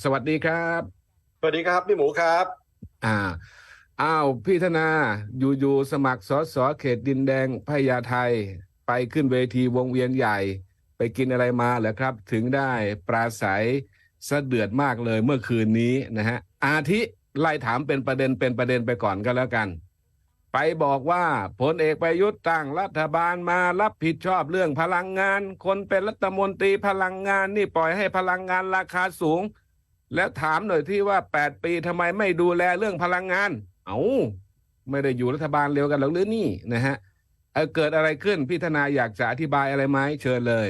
สวัสดีครับ สวัสดีครับ พี่หมูครับ อ่า อ้าว พี่ธนา อยู่ๆสมัครสสเขตดินแดงพญาไทไปขึ้นเวทีวงเวียนใหญ่ ไปกินอะไรมาเหรอครับ ถึงได้ปราศัยสะเดือดมากเลยเมื่อคืนนี้นะฮะ อาทิไล่ถามเป็นประเด็นเป็นประเด็นไปก่อนก็แล้วกัน ไปบอกว่าพลเอกประยุทธ์ตั้งรัฐบาลมารับผิดชอบเรื่องพลังงาน คนเป็นรัฐมนตรีพลังงานนี่ปล่อยให้พลังงานราคาสูง แล้วถามหน่อยที่ว่าแปดปีทำไมไม่ดูแลเรื่องพลังงาน เอา้าไม่ได้อยู่รัฐบาลเร็วกันหรอกหรือนี่นะฮะเเกิดอะไรขึ้นพี่ธนาอยากจะอธิบายอะไรไหมเชิญเลย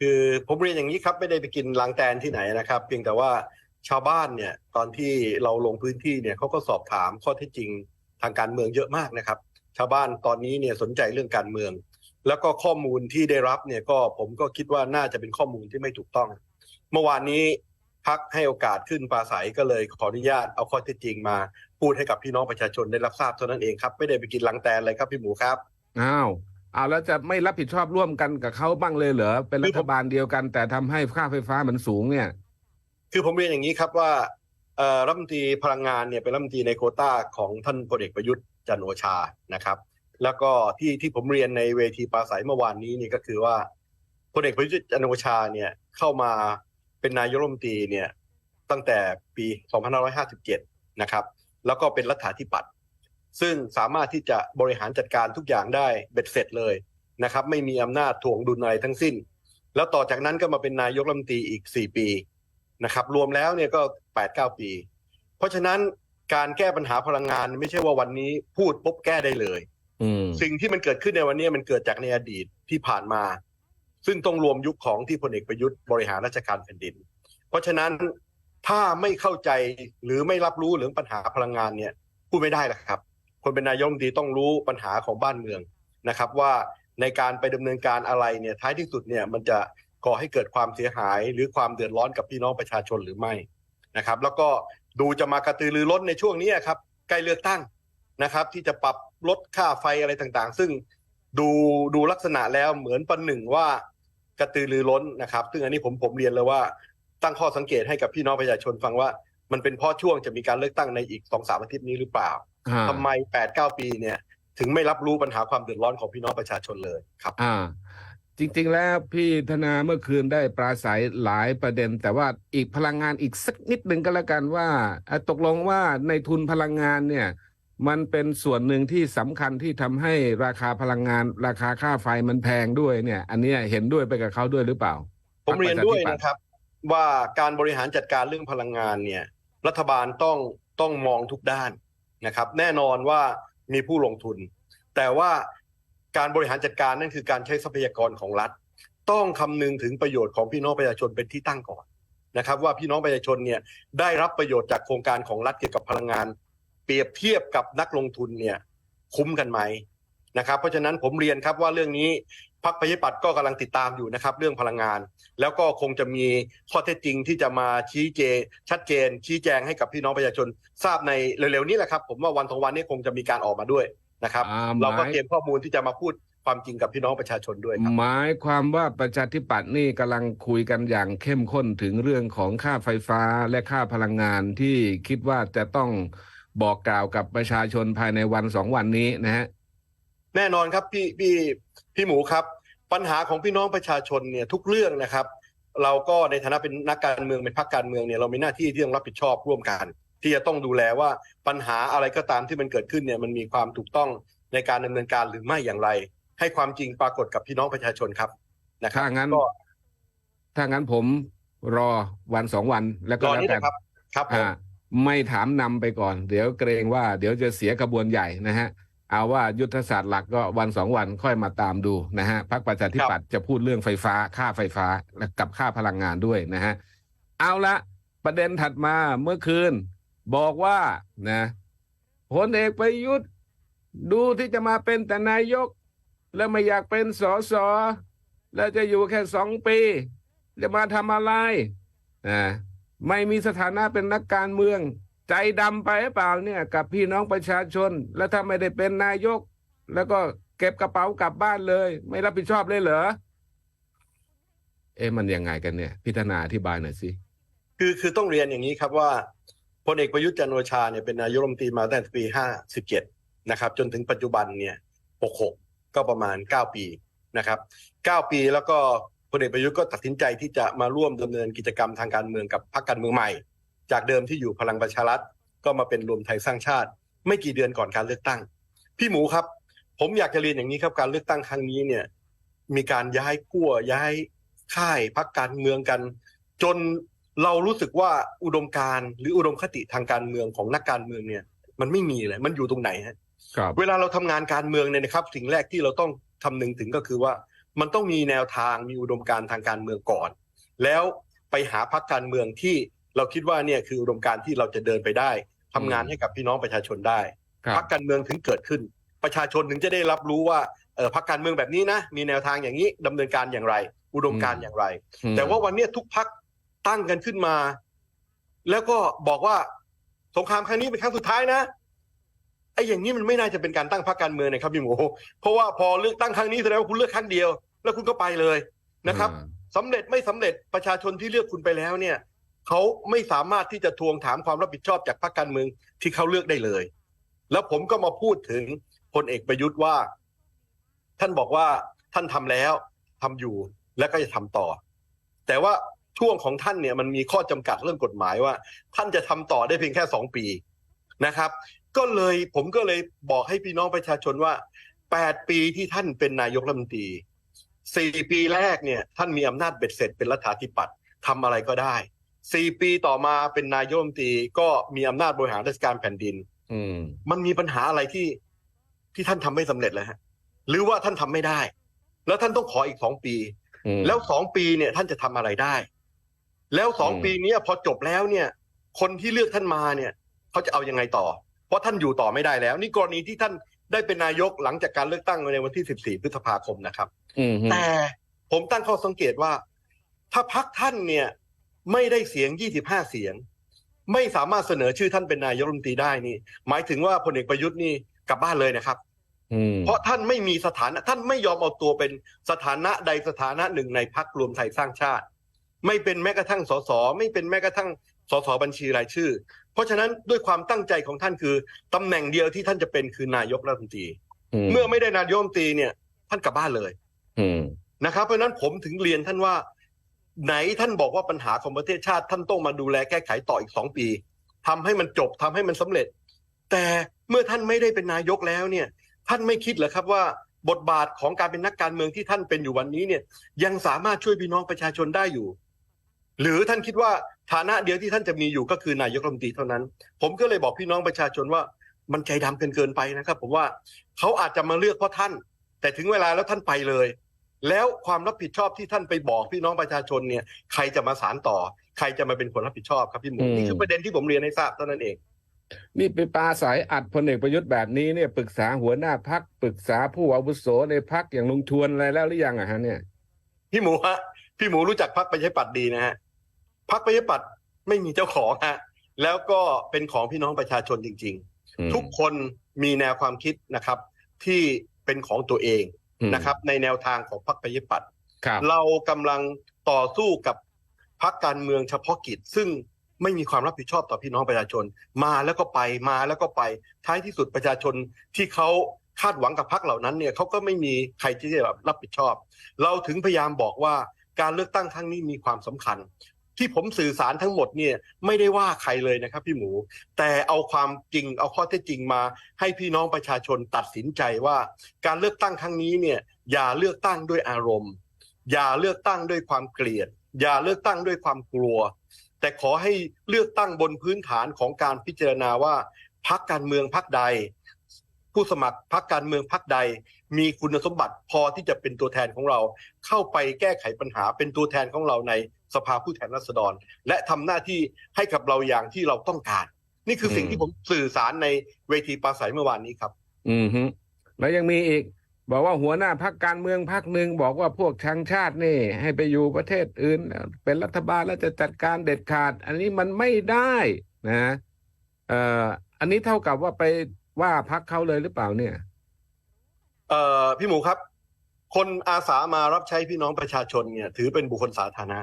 คือผมเรียนอย่างนี้ครับไม่ได้ไปกินล้างแตนที่ไหนนะครับ เพียงแต่ว่าชาวบ้านเนี่ยตอนที่เราลงพื้นที่เนี่ยเขาก็สอบถามข้อเท็จจริงทางการเมืองเยอะมากนะครับ ชาวบ้านตอนนี้เนี่ยสนใจเรื่องการเมือง แล้วก็ข้อมูลที่ได้รับเนี่ยก็ผมก็คิดว่าน่าจะเป็นข้อมูลที่ไม่ถูกต้อง เมื่อวานนี้ พักให้โอกาสขึ้นปราศัยก็เลยขออนุญาตเอาข้อเท็จจริงมา พูดให้กับพี่น้องประชาชนได้รับทราบเท่านั้นเองครับ ไม่ได้ไปกินล้างแตนเลยครับพี่หมูครับอ้าวเอาแล้วจะไม่รับผิดชอบร่วมกันกับเขาบ้างเลยเหรอเป็นรัฐบาลเดียวกัน แต่ทำให้ค่าไฟฟ้ามันสูงเนี่ย คือผมเรียนอย่างนี้ครับว่าเอ่อรัฐมนตรีพลังงานเนี่ยเป็นรัฐมนตรีในโควต้าของท่านพลเอกประยุทธ์จันทร์โอชานะครับ แล้วก็ที่ที่ผมเรียนในเวทีปราศัยเมื่อวานนี้นี่ก็คือว่าพลเอกประยุทธ์จันทร์โอชาเนี่ยเข้ามา เป็นนายกรัฐมนตรีเนี่ยตั้งแต่ปี 2557 นะครับ แล้วก็เป็นรัฐาธิปัตย์ซึ่งสามารถที่จะบริหารจัดการทุกอย่างได้เบ็ดเสร็จเลยนะครับ ไม่มีอำนาจถ่วงดุลอะไรทั้งสิ้น แล้วต่อจากนั้นก็มาเป็นนายกรัฐมนตรีอีก 4 ปีนะครับ รวมแล้วเนี่ยก็แปดเก้าปี เพราะฉะนั้นการแก้ปัญหาพลังงานไม่ใช่ว่าวันนี้พูดปุ๊บแก้ได้เลยอืมสิ่งที่มันเกิดขึ้นในวันนี้มันเกิดจากในอดีตที่ผ่านมา ซึ่งต้องรวมยุคของที่พลเอกประยุทธ์บริหารราชการแผ่นดิน เพราะฉะนั้นถ้าไม่เข้าใจหรือไม่รับรู้เรื่องปัญหาพลังงานเนี่ยพูดไม่ได้หรอกครับ คนเป็นนายกรัฐมนตรีต้องรู้ปัญหาของบ้านเมืองนะครับว่าในการไปดำเนินการอะไรเนี่ยท้ายที่สุดเนี่ยมันจะก่อให้เกิดความเสียหาย หรือความเดือดร้อนกับพี่น้องประชาชนหรือไม่นะครับ แล้วก็ดูจะมากระตือรือร้นในช่วงนี้ครับใกล้เลือกตั้งนะครับ ที่จะปรับลดค่าไฟอะไรต่างๆ ซึ่งดูดูลักษณะแล้วเหมือนประหนึ่งว่า กระตือรือร้นนะครับ ซึ่งอันนี้ผมผมเรียนเลยว่าตั้งข้อสังเกตให้กับพี่น้องประชาชนฟังว่า มันเป็นเพราะช่วงจะมีการเลือกตั้งในอีกสองสามอาทิตย์นี้หรือเปล่าอ่าทำไมแปดเก้าปีเนี่ย ถึงไม่รับรู้ปัญหาความเดือดร้อนของพี่น้องประชาชนเลยครับ อ่า จริง ๆ แล้วพี่ธนาเมื่อคืนได้ปราศัยหลายประเด็น แต่ว่าอีกพลังงานอีกสักนิดหนึ่งก็แล้วกันว่าอะตกลงว่าในทุนพลังงานเนี่ย มันเป็นส่วนหนึ่งที่สำคัญที่ทำให้ราคาพลังงาน ราคาค่าไฟมันแพงด้วยเนี่ย อันนี้เห็นด้วยไปกับเขาด้วยหรือเปล่า ผมเรียนด้วยนะครับ ว่าการบริหารจัดการเรื่องพลังงานเนี่ย รัฐบาลต้องต้องมองทุกด้านนะครับ แน่นอนว่ามีผู้ลงทุน แต่ว่าการบริหารจัดการนั่นคือการใช้ทรัพยากรของรัฐ ต้องคำนึงถึงประโยชน์ของพี่น้องประชาชนเป็นที่ตั้งก่อนนะครับ ว่าพี่น้องประชาชนเนี่ยได้รับประโยชน์จากโครงการของรัฐเกี่ยวกับพลังงาน เปรียบเทียบกับนักลงทุนเนี่ยคุ้มกันไหมนะครับเพราะฉะนั้นผมเรียนครับว่าเรื่องนี้พรรคประชาธิปัตย์ก็กำลังติดตามอยู่นะครับ เรื่องพลังงาน แล้วก็คงจะมีข้อเท็จจริงที่จะมาชี้เจชัดเจน ชี้แจงให้กับพี่น้องประชาชน ทราบในเร็วๆนี้แหละครับ ผมว่าวันสองวันนี้คงจะมีการออกมาด้วยนะครับอ่าเราก็หมายเตรียมข้อมูลที่จะมาพูดความจริงกับพี่น้องประชาชนด้วยครับหมายความว่าประชาธิปัตย์นี่กำลังคุยกันอย่างเข้มข้นถึงเรื่องของค่าไฟฟ้าและค่าพลังงานที่คิดว่าจะต้อง บอกกล่าวกับประชาชนภายในวันสองวันนี้นะฮะแน่นอนครับพี่พี่พี่หมูครับ ปัญหาของพี่น้องประชาชนเนี่ยทุกเรื่องนะครับ เราก็ในฐานะเป็นนักการเมืองเป็นพรรคการเมืองเนี่ยเรามีหน้าที่ที่ต้องรับผิดชอบร่วมกัน ที่จะต้องดูแลว่าปัญหาอะไรก็ตามที่มันเกิดขึ้นเนี่ยมันมีความถูกต้องในการดำเนินการหรือไม่อย่างไร ให้ความจริงปรากฏกับพี่น้องประชาชนครับนะครับถ้างั้นก็ถ้างั้นผมรอวันสองวันแล้วก็รอแล้วนี่กันนะครับ ครับผมอ่า ไม่ถามนำไปก่อน เดี๋ยวเกรงว่าเดี๋ยวจะเสียกระบวนใหญ่นะฮะเอาว่ายุทธศาสตร์หลักก็วันสองวันค่อยมาตามดูนะฮะพรรคประชาธิปัตย์จะพูดเรื่องไฟฟ้าค่าไฟฟ้าและกับค่าพลังงานด้วยนะฮะเอาละประเด็นถัดมาเมื่อคืน บอกว่านะพลเอกประยุทธ์ดูที่จะมาเป็นแต่นายก แล้วไม่อยากเป็นสอสอแล้วจะอยู่แค่สองปี จะมาทำอะไรอ่า ไม่มีสถานะเป็นนักการเมือง ใจดำไปหรือเปล่าเนี่ย กับพี่น้องประชาชน แล้วถ้าไม่ได้เป็นนายก แล้วก็เก็บกระเป๋ากลับบ้านเลย ไม่รับผิดชอบเลยเหรอเอ๊ะมันยังไงกันเนี่ย พิธนาอธิบายหน่อยสิคือคือต้องเรียนอย่างนี้ครับว่าพลเอกประยุทธ์จันโอชาเนี่ยเป็นนายกรัฐมนตรีมาตั้งแต่ปี 57 นะครับ จนถึงปัจจุบันเนี่ย 66 ก็ประมาณ 9 ปีนะครับ 9 ปีแล้วก็ พลเอกประยุทธ์ก็ตัดสินใจที่จะมาร่วมดำเนินกิจกรรมทางการเมืองกับพรรคการเมืองใหม่ จากเดิมที่อยู่พลังประชารัฐก็มาเป็นรวมไทยสร้างชาติ ไม่กี่เดือนก่อนการเลือกตั้ง พี่หมูครับ ผมอยากจะเรียนอย่างนี้ครับการเลือกตั้งครั้งนี้เนี่ย มีการย้ายขั้วย้ายค่ายพรรคการเมืองกัน จนเรารู้สึกว่าอุดมการณ์หรืออุดมคติทางการเมืองของนักการเมืองเนี่ย มันไม่มีเลยมันอยู่ตรงไหนฮะครับเวลาเราทำงานการเมืองเนี่ยนะครับ สิ่งแรกที่เราต้องคำนึงถึงก็คือว่า มันต้องมีแนวทางมีอุดมการณ์ทางการเมืองก่อน แล้วไปหาพรรคการเมืองที่เราคิดว่าเนี่ยคืออุดมการณ์ที่เราจะเดินไปได้ทำงานให้กับพี่น้องประชาชนได้ครัพรบรคการเมืองถึงเกิดขึ้น ประชาชนถึงจะได้รับรู้ว่าเออพรรคการเมืองแบบนี้นะมีแนวทางอย่างนี้ดำเนินการอย่างไร อุดมการณ์อย่างไรอืมแต่ว่าวันเนี้ยทุกพักตั้งกันขึ้นมา แล้วก็บอกว่าสงครามครั้งนี้เป็นครั้งสุดท้ายนะไอ้อย่างนี้มันไม่น่าจะเป็นการตั้งพรรคการเมืองนะครับพี่หมูเพราะว่าพอเลือกตั้งครั้งนี้แสดงว่าคุณเลือกครั้งเดียว แล้วคุณก็ไปเลยนะครับอ่าสำเร็จไม่สำเร็จประชาชนที่เลือกคุณไปแล้วเนี่ยเขาไม่สามารถที่จะทวงถามความรับผิดชอบจากพรรคการเมืองที่เขาเลือกได้เลย แล้วผมก็มาพูดถึงพลเอกประยุทธ์ว่า ท่านบอกว่าท่านทำแล้วทำอยู่แล้วก็จะทำต่อ แต่ว่าช่วงของท่านเนี่ยมันมีข้อจำกัดเรื่องกฎหมายว่า ท่านจะทำต่อได้เพียงแค่สองปีนะครับ ก็เลยผมก็เลยบอกให้พี่น้องประชาชนว่าแปดปีที่ท่านเป็นนายกรัฐมนตรี สี่ปีแรกเนี่ยท่านมีอำนาจเบ็ดเสร็จเป็นรัฐาธิปัตย์ทำอะไรก็ได้สี่ปีต่อมาเป็นนายกรัฐมนตรีก็มีอำนาจบริหารราชการแผ่นดิน อืม มันมีปัญหาอะไรที่ที่ท่านทำไม่สำเร็จเลยฮะ หรือว่าท่านทำไม่ได้ แล้วท่านต้องขออีกสองปี อืม แล้วสองปีเนี่ยท่านจะทำอะไรได้ แล้วสองอืม ปีเนี้ยพอจบแล้วเนี่ย คนที่เลือกท่านมาเนี่ยเขาจะเอายังไงต่อ เพราะท่านอยู่ต่อไม่ได้แล้ว นี่กรณีที่ท่าน ได้เป็นนายกหลังจากการเลือกตั้งในวันที่ 14 พฤษภาคมนะครับอืมแต่ผมตั้งข้อสังเกตว่า ถ้าพักท่านเนี่ย ไม่ได้เสียง 25 เสียง ไม่สามารถเสนอชื่อท่านเป็นนายกรัฐมนตรีได้นี่ หมายถึงว่าพลเอกประยุทธ์นี่กลับบ้านเลยนะครับอืมเพราะท่านไม่มีสถานะท่านไม่ยอมเอาตัวเป็นสถานะใดสถานะหนึ่งในพักรวมไทยสร้างชาติ ไม่เป็นแม้กระทั่งสสไม่เป็นแม้กระทั่งสสบัญชีรายชื่อเพ ราะฉะนั้นด้วยความตั้งใจของท่านคือตำแหน่งเดียวที่ท่านจะเป็นคือนายกรัฐมนตรี เมื่อไม่ได้นายกรัฐมนตรีเนี่ย ท่านกลับบ้านเลยอืมนะครับ เพราะฉะนั้นผมถึงเรียนท่านว่า ไหนท่านบอกว่าปัญหาของประเทศชาติ ท่านต้องมาดูแลแก้ไขต่ออีกสองปีทำให้มันจบทำให้มันสำเร็จ แต่เมื่อท่านไม่ได้เป็นนายกแล้วเนี่ย ท่านไม่คิดเหรอครับว่าบทบาทของการเป็นนักการเมืองที่ท่านเป็นอยู่วันนี้เนี่ย ยังสามารถช่วยพี่น้องประชาชนได้อยู่ หรือท่านคิดว่าฐานะเดียวที่ท่านจะมีอยู่ก็คือนายกรัฐมนตรีเท่านั้น ผมก็เลยบอกพี่น้องประชาชนว่ามันใจดำเกินเกินไปนะครับ ผมว่าเขาอาจจะมาเลือกเพราะท่าน แต่ถึงเวลาแล้วท่านไปเลย แล้วความรับผิดชอบที่ท่านไปบอกพี่น้องประชาชนเนี่ยใครจะมาสารต่อ ใครจะมาเป็นคนรับผิดชอบครับพี่หมูอืมนี่คือประเด็นที่ผมเรียนให้ทราบเท่านั้นเองนี่ไปปราสายอัดพลเอกประยุทธ์แบบนี้เนี่ยปรึกษาหัวหน้าพักปรึกษาผู้อาวุโสในพักอย่างลุงทวนอะไรแล้วหรือยังอะฮะเนี่ย พี่หมูฮะพี่หมูรู้จักพรรคประชาธิปัตย์ดีนะฮะ พรรคประชาธิปัตย์ไม่มีเจ้าของฮะแล้วก็เป็นของพี่น้องประชาชนจริงอืมๆทุกคนมีแนวความคิดนะครับ ที่เป็นของตัวเองอืมนะครับ ในแนวทางของพรรคประชาธิปัตย์ครับเรากำลังต่อสู้กับพรรคการเมืองเฉพาะกิจ ซึ่งไม่มีความรับผิดชอบต่อพี่น้องประชาชน มาแล้วก็ไปมาแล้วก็ไปท้ายที่สุดประชาชนที่เขาคาดหวังกับพรรคเหล่านั้นเนี่ยเขาก็ไม่มีใครที่จะรับผิดชอบ เราถึงพยายามบอกว่าการเลือกตั้งครั้งนี้มีความสำคัญ ที่ผมสื่อสารทั้งหมดเนี่ยไม่ได้ว่าใครเลยนะครับ พี่หมู แต่เอาความจริงเอาข้อเท็จจริงมา ให้พี่น้องประชาชนตัดสินใจว่า การเลือกตั้งครั้งนี้เนี่ยอย่าเลือกตั้งด้วยอารมณ์ อย่าเลือกตั้งด้วยความเกลียด อย่าเลือกตั้งด้วยความกลัว แต่ขอให้เลือกตั้งบนพื้นฐานของการพิจารณาว่าพักการเมืองพักใด ผู้สมัครพักการเมืองพักใด มีคุณสมบัติพอที่จะเป็นตัวแทนของเรา เข้าไปแก้ไขปัญหาเป็นตัวแทนของเราในสภาผู้แทนราษฎร และทำหน้าที่ให้กับเราอย่างที่เราต้องการ นี่คือสิ่งที่ผมสื่อสารในเวทีปราศัยเมื่อวานนี้ครับ อืมฮึแล้วยังมีอีก บอกว่าหัวหน้าพักการเมืองพักหนึ่งบอกว่าพวกชังชาตินี่ ให้ไปอยู่ประเทศอื่น เป็นรัฐบาลแล้วจะจัดการเด็ดขาด อันนี้มันไม่ได้นะเอ่ออันนี้เท่ากับว่าไปว่าพักเขาเลยหรือเปล่าเนี่ย เอ่อพี่หมูครับ คนอาสามารับใช้พี่น้องประชาชนเนี่ย ถือเป็นบุคคลสาธารณะ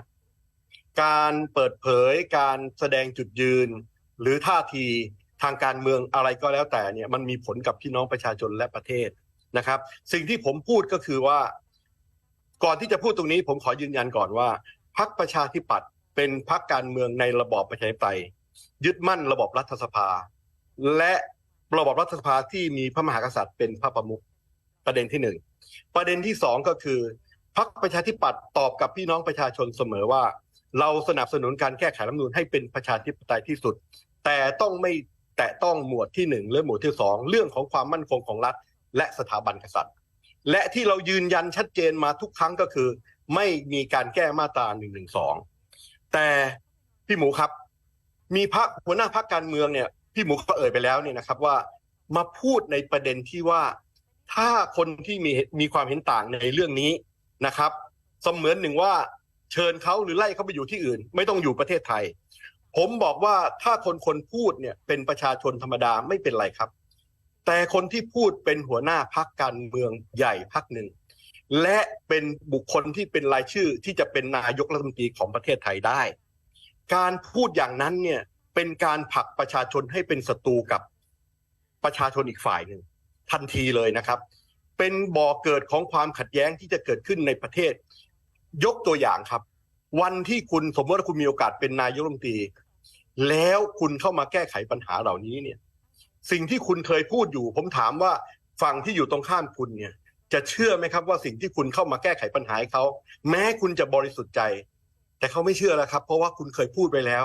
การเปิดเผยการแสดงจุดยืน หรือท่าทีทางการเมืองอะไรก็แล้วแต่เนี่ยมันมีผลกับพี่น้องประชาชนและประเทศนะครับ สิ่งที่ผมพูดก็คือว่า ก่อนที่จะพูดตรงนี้ ผมขอยืนยันก่อนว่าพรรคประชาธิปัตย์เป็นพรรคการเมืองในระบอบประชาธิปไตยยึดมั่นระบอบรัฐสภา และระบอบรัฐสภาที่มีพระมหากษัตริย์เป็นพระประมุข ประเด็นที่หนึ่งประเด็นที่สองก็คือพรรคประชาธิปัตย์ตอบกับพี่น้องประชาชนเสมอว่า เราสนับสนุนการแก้ไขรัฐธรรมนูญให้เป็นประชาธิปไตยที่สุด แต่ต้องไม่แตะต้องหมวดที่หนึ่งหรือหมวดที่สองเรื่องของความมั่นคงของรัฐ และสถาบันกษัตริย์ และที่เรายืนยันชัดเจนมาทุกครั้งก็คือ ไม่มีการแก้มาตรา1นึแต่พี่หมูครับ มีพรรคหัวหน้าพรรคการเมืองเนี่ยพี่หมูก็เอ่ยไปแล้วเนี่ยนะครับว่า มาพูดในประเด็นที่ว่า ถ้าคนที่มีมีความเห็นต่างในเรื่องนี้นะครับ เสมือนหนึ่งว่าเชิญเขาหรือไล่เขาไปอยู่ที่อื่น ไม่ต้องอยู่ประเทศไทย ผมบอกว่าถ้าคนคนพูดเนี่ยเป็นประชาชนธรรมดาไม่เป็นไรครับ แต่คนที่พูดเป็นหัวหน้าพักการเมืองใหญ่พักหนึ่งและเป็นบุคคลที่เป็นรายชื่อที่จะเป็นนายกรัฐมนตรีของประเทศไทยได้ การพูดอย่างนั้นเนี่ยเป็นการผลักประชาชนให้เป็นศัตรูกับประชาชนอีกฝ่ายหนึ่ง ทันทีเลยนะครับ เป็นบ่อเกิดของความขัดแย้งที่จะเกิดขึ้นในประเทศ ยกตัวอย่างครับ วันที่คุณสมมติว่าคุณมีโอกาสเป็นนายกรัฐมนตรี แล้วคุณเข้ามาแก้ไขปัญหาเหล่านี้เนี่ย สิ่งที่คุณเคยพูดอยู่ ผมถามว่าฝั่งที่อยู่ตรงข้ามคุณเนี่ย จะเชื่อไหมครับว่าสิ่งที่คุณเข้ามาแก้ไขปัญหาเขา แม้คุณจะบริสุทธิ์ใจ แต่เขาไม่เชื่อแล้วครับ เพราะว่าคุณเคยพูดไปแล้ว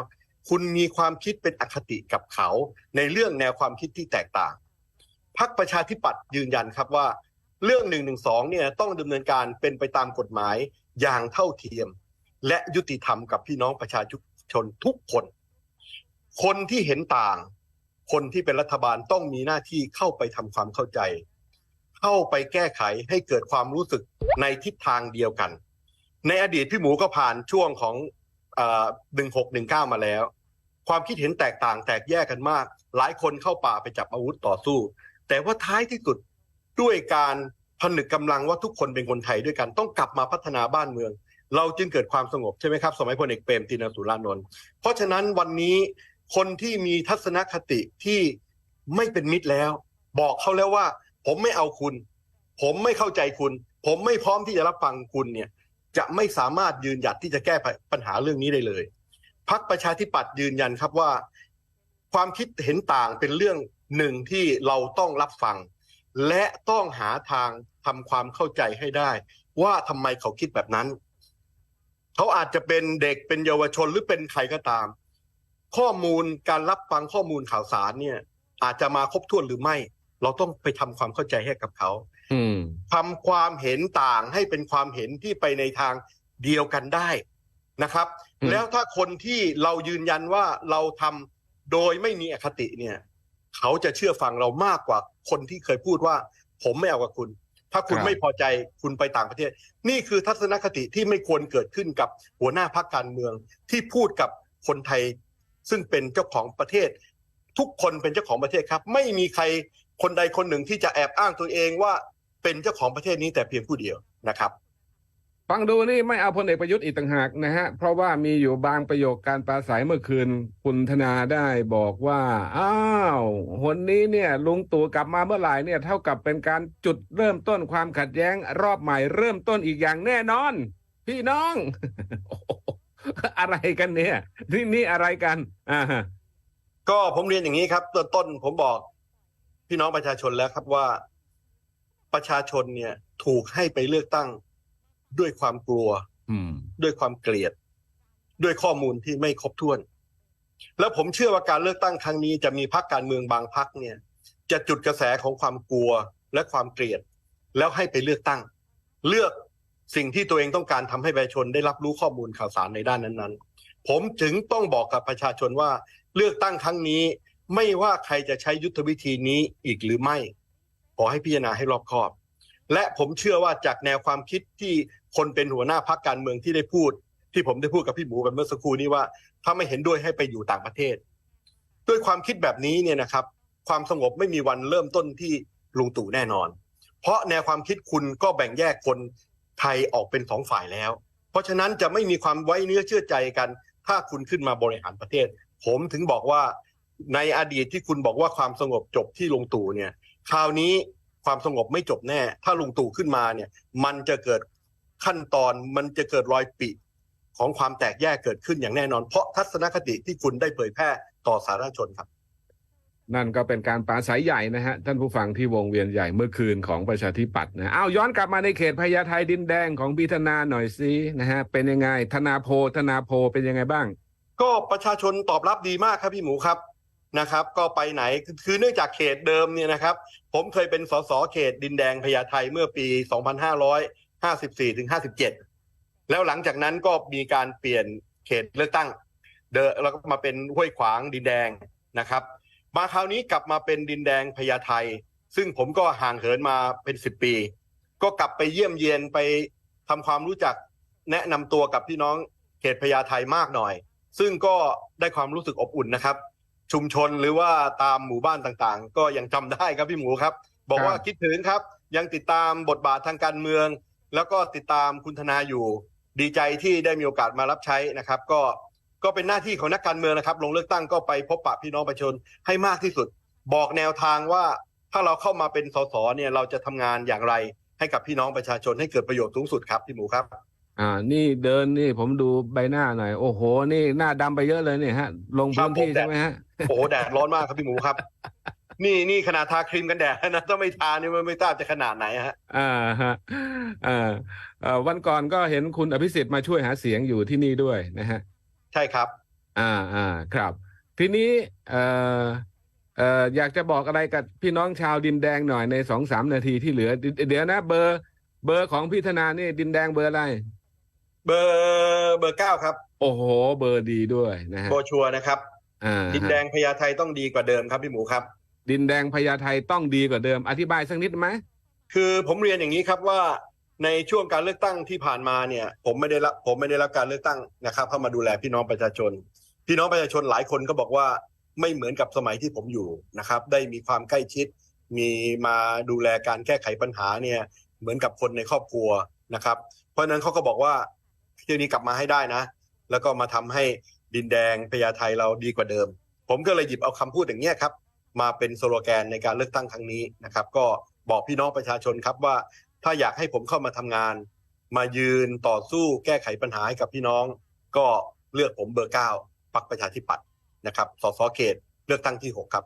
คุณมีความคิดเป็นอคติกับเขา ในเรื่องแนวความคิดที่แตกต่าง พรรคประชาธิปัตย์ยืนยันครับว่า เรื่องหนึ่งหนึ่งสองเนี่ยต้องดำเนินการเป็นไปตามกฎหมายอย่างเท่าเทียม และยุติธรรมกับพี่น้องประชาชนทุกคน คนที่เห็นต่าง คนที่เป็นรัฐบาลต้องมีหน้าที่เข้าไปทำความเข้าใจ เข้าไปแก้ไขให้เกิดความรู้สึกในทิศทางเดียวกัน ในอดีตพี่หมูก็ผ่านช่วงของหนึ่งหกหนึ่งเก้ามาแล้ว ความคิดเห็นแตกต่างแตกแยกกันมาก หลายคนเข้าป่าไปจับอาวุธต่อสู้ แต่ว่าท้ายที่สุดด้วยการผนึกกำลังว่าทุกคนเป็นคนไทยด้วยกัน ต้องกลับมาพัฒนาบ้านเมือง เราจึงเกิดความสงบใช่ไหมครับ สมัยพลเอกเปรมตินสุรานนท์เพราะฉะนั้นวันนี้คนที่มีทัศนคติที่ไม่เป็นมิตรแล้ว บอกเขาแล้วว่า ผมไม่เอาคุณ ผมไม่เข้าใจคุณ ผมไม่พร้อมที่จะรับฟังคุณเนี่ย จะไม่สามารถยืนหยัดที่จะแก้ปัญหาเรื่องนี้ได้เลย พักประชาธิปัตย์ยืนยันครับว่า ความคิดเห็นต่างเป็นเรื่องหนึ่งที่เราต้องรับฟัง และต้องหาทางทำความเข้าใจให้ได้ ว่าทำไมเขาคิดแบบนั้น เขาอาจจะเป็นเด็กเป็นเยาวชนหรือเป็นใครก็ตาม ข้อมูลการรับฟังข้อมูลข่าวสารเนี่ย อาจจะมาครบถ้วนหรือไม่ เราต้องไปทำความเข้าใจให้กับเขาอืมทำความเห็นต่างให้เป็นความเห็นที่ไปในทางเดียวกันได้นะครับอืมแล้วถ้าคนที่เรายืนยันว่าเราทำ โดยไม่มีอคติเนี่ย เขาจะเชื่อฟังเรามากกว่าคนที่เคยพูดว่า ผมไม่เอากับคุณ ถ้าคุณไม่พอใจคุณไปต่างประเทศ นี่คือทัศนคติที่ไม่ควรเกิดขึ้นกับหัวหน้าพรรคการเมือง ที่พูดกับคนไทย ซึ่งเป็นเจ้าของประเทศ ทุกคนเป็นเจ้าของประเทศครับ ไม่มีใครคนใดคนหนึ่งที่จะแอบอ้างตัวเองว่าเป็นเจ้าของประเทศนี้แต่เพียงผู้เดียวนะครับ ฟังดูนี่ไม่เอาพลเอกประยุทธ์อีกต่างหากนะฮะ เพราะว่ามีอยู่บางประโยคการปราศัยเมื่อคืนคุณธนาได้บอกว่า อ้าวคนนี้เนี่ยลุงตู่กลับมาเมื่อไหร่เนี่ยเท่ากับเป็นการจุดเริ่มต้นความขัดแย้ง รอบใหม่เริ่มต้นอีกอย่างแน่นอน พี่น้อง อะไรกันเนี่ย นี่นี่อะไรกันอ่าก็ผมเรียนอย่างนี้ครับตอนต้นผมบอก พี่น้องประชาชนแล้วครับว่า ประชาชนเนี่ย ถูกให้ไปเลือกตั้ง ด้วยความกลัวอืมด้วยความเกลียด ด้วยข้อมูลที่ไม่ครบถ้วน แล้วผมเชื่อว่าการเลือกตั้งครั้งนี้จะมีพรรคการเมืองบางพรรคเนี่ย จะจุดกระแสของความกลัวและความเกลียด แล้วให้ไปเลือกตั้ง เลือกสิ่งที่ตัวเองต้องการทำให้ประชาชนได้รับรู้ข้อมูลข่าวสารในด้านนั้นๆ ผมถึงต้องบอกกับประชาชนว่า เลือกตั้งครั้งนี้ ไม่ว่าใครจะใช้ยุทธวิธีนี้อีกหรือไม่ ขอให้พิจารณาให้รอบคอบ และผมเชื่อว่าจากแนวความคิดที่คนเป็นหัวหน้าพรรคการเมืองที่ได้พูด ที่ผมได้พูดกับพี่หมูไปเมื่อสักครู่นี้ว่า ถ้าไม่เห็นด้วยให้ไปอยู่ต่างประเทศ ด้วยความคิดแบบนี้เนี่ยนะครับ ความสงบไม่มีวันเริ่มต้นที่ลุงตู่แน่นอน เพราะแนวความคิดคุณก็แบ่งแยกคนไทยออกเป็นสองฝ่ายแล้ว เพราะฉะนั้นจะไม่มีความไว้เนื้อเชื่อใจกัน ถ้าคุณขึ้นมาบริหารประเทศ ผมถึงบอกว่าในอดีตที่คุณบอกว่าความสงบจบที่ลุงตู่เนี่ย คราวนี้ ความสงบไม่จบแน่ ถ้าลุงตู่ขึ้นมาเนี่ย มันจะเกิดขั้นตอนมันจะเกิดรอยปิของความแตกแยกเกิดขึ้นอย่างแน่นอน เพราะทัศนคติที่คุณได้เผยแพร่ต่อสาธารณชนครับ นั่นก็เป็นการปราศัยใหญ่นะฮะ ท่านผู้ฟังที่วงเวียนใหญ่เมื่อคืนของประชาธิปัตย์นะอ้าวย้อนกลับมาในเขตพญาไทดินแดงของพิธนาหน่อยสินะฮะเป็นยังไงธนาโพธนาโพเป็นยังไงบ้าง ก็ประชาชนตอบรับดีมากครับพี่หมูครับ นะครับ ก็ไปไหนคือเนื่องจากเขตเดิมเนี่ยนะครับ ผมเคยเป็นสสเขตดินแดงพญาไทเมื่อปี 2554ถึง57 แล้วหลังจากนั้นก็มีการเปลี่ยนเขตเลือกตั้ง เดนแล้วก็มาเป็นห้วยขวางดินแดงนะครับ มาคราวนี้กลับมาเป็นดินแดงพญาไทซึ่งผมก็ห่างเหินมาเป็นสิบปี ก็กลับไปเยี่ยมเยียนไปทำความรู้จักแนะนำตัวกับพี่น้องเขตพญาไทมากหน่อย ซึ่งก็ได้ความรู้สึกอบอุ่นนะครับ ชุมชนหรือว่าตามหมู่บ้านต่างๆ ก็ยังจำได้ครับพี่หมูครับ บอกว่าครับคิดถึงครับ ยังติดตามบทบาททางการเมือง แล้วก็ติดตามคุณธนาอยู่ ดีใจที่ได้มีโอกาสมารับใช้นะครับ ก็ก็เป็นหน้าที่ของนักการเมืองนะครับ ลงเลือกตั้งก็ไปพบปะพี่น้องประชาชนให้มากที่สุด บอกแนวทางว่าถ้าเราเข้ามาเป็นสสเนี่ยเราจะทำงานอย่างไร ให้กับพี่น้องประชาชนให้เกิดประโยชน์สูงสุดครับพี่หมูครับ อ่า นี่เดินนี่ผมดูใบหน้าหน่อย โอ้โห นี่หน้าดำไปเยอะเลยเนี่ยฮะ ลงพื้นที่ครับผมใช่ไหมฮะ โอ้โหแดดร้อนมากครับพี่หมูครับ นี่นี่ขนาดทาครีมกันแดดนะถ้าไม่ทานี่มันไม่ทราบจะขนาดไหนฮะ อ่าฮะอ่าเอ่อวันก่อนก็เห็นคุณอภิสิทธิ์มาช่วยหาเสียงอยู่ที่นี่ด้วยนะฮะ ใช่ครับ อ่าอ่าครับ ทีนี้เอ่อเอ่ออยากจะบอกอะไรกับพี่น้องชาวดินแดงหน่อยในสองสามนาทีที่เหลือ เดี๋ยวเดี๋ยวนะ เบอร์ เบอร์ของพี่ธนานี่ดินแดงเบอร์อะไร เบอร์เบอร์เก้าครับ โอ้โห เบอร์ดีด้วยนะฮะโบชัวร์นะครับ อ่าฮะดินแดงพญาไทต้องดีกว่าเดิมครับพี่หมูครับ ดินแดงพญาไทต้องดีกว่าเดิม อธิบายสักนิดไหมคือผมเรียนอย่างนี้ครับว่าในช่วงการเลือกตั้งที่ผ่านมาเนี่ย ผมไม่ได้รับผมไม่ได้รับการเลือกตั้งนะครับ เข้ามาดูแลพี่น้องประชาชน พี่น้องประชาชนหลายคนก็บอกว่าไม่เหมือนกับสมัยที่ผมอยู่นะครับ ได้มีความใกล้ชิด มีมาดูแลการแก้ไขปัญหาเนี่ยเหมือนกับคนในครอบครัวนะครับ เพราะฉะนั้นเขาก็บอกว่า เที่ยวนี้กลับมาให้ได้นะ แล้วก็มาทำให้ดินแดงพญาไทเราดีกว่าเดิม ผมก็เลยหยิบเอาคำพูดอย่างนี้ครับ มาเป็นสโลแกนในการเลือกตั้งครั้งนี้นะครับ ก็บอกพี่น้องประชาชนครับว่า ถ้าอยากให้ผมเข้ามาทำงาน มายืนต่อสู้แก้ไขปัญหาให้กับพี่น้อง ก็เลือกผมเบอร์เก้าปักประชาธิปัตย์นะครับ สสเขตเลือกตั้งที่หกครับ